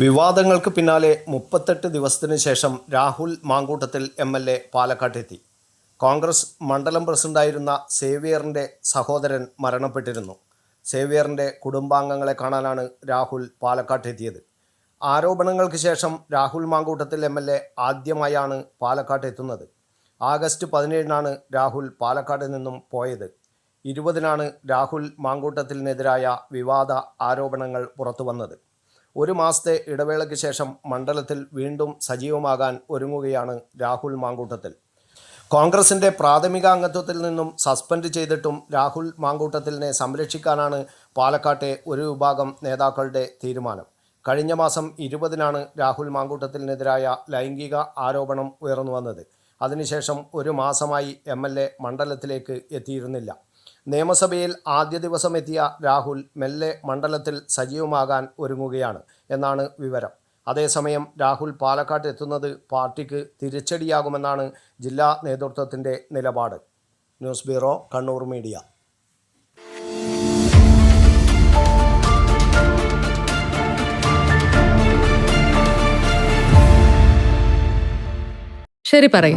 വിവാദങ്ങൾക്ക് പിന്നാലെ മുപ്പത്തെട്ട് ദിവസത്തിന് ശേഷം Rahul Mankootathil M L A പാലക്കാട്ടെത്തി. Congress മണ്ഡലം പ്രസിഡന്റായിരുന്ന സേവിയറിന്റെ സഹോദരൻ മരണപ്പെട്ടിരുന്നു. സേവിയറിന്റെ കുടുംബാംഗങ്ങളെ കാണാനാണ് രാഹുൽ പാലക്കാട്ടെത്തിയത്. ആരോപണങ്ങൾക്ക് ശേഷം Rahul Mamkootathil M L A ആദ്യമായാണ് പാലക്കാട്ടെത്തുന്നത്. ആഗസ്റ്റ് പതിനേഴിനാണ് രാഹുൽ പാലക്കാട് നിന്നും പോയത്. ഇരുപതിനാണ് രാഹുൽ മാങ്കൂട്ടത്തിനെതിരായ വിവാദ ആരോപണങ്ങൾ പുറത്തു വന്നത് ഒരു മാസത്തെ ഇടവേളയ്ക്ക് ശേഷം മണ്ഡലത്തിൽ വീണ്ടും സജീവമാകാൻ ഒരുങ്ങുകയാണ് രാഹുൽ മാങ്കൂട്ടത്തിൽ. കോൺഗ്രസിന്റെ പ്രാഥമിക അംഗത്വത്തിൽ നിന്നും സസ്പെൻഡ് ചെയ്തിട്ടും രാഹുൽ മാങ്കൂട്ടത്തിലിനെ സംരക്ഷിക്കാനാണ് പാലക്കാട്ടെ ഒരു വിഭാഗം നേതാക്കളുടെ തീരുമാനം. കഴിഞ്ഞ മാസം ഇരുപതിനാണ് രാഹുൽ മാങ്കൂട്ടത്തിനെതിരായ ലൈംഗിക ആരോപണം ഉയർന്നു വന്നത്. അതിനുശേഷം ഒരു മാസമായി എം മണ്ഡലത്തിലേക്ക് എത്തിയിരുന്നില്ല. നിയമസഭയിൽ ആദ്യ ദിവസം എത്തിയ രാഹുൽ മെല്ലെ മണ്ഡലത്തിൽ സജീവമാകാൻ ഒരുങ്ങുകയാണ് എന്നാണ് വിവരം. അതേസമയം രാഹുൽ പാലക്കാട്ട് എത്തുന്നത് പാർട്ടിക്ക് തിരിച്ചടിയാകുമെന്നാണ് ജില്ലാ നേതൃത്വത്തിന്റെ നിലപാട്. News bureau Kannur media. ശരി പറയ്.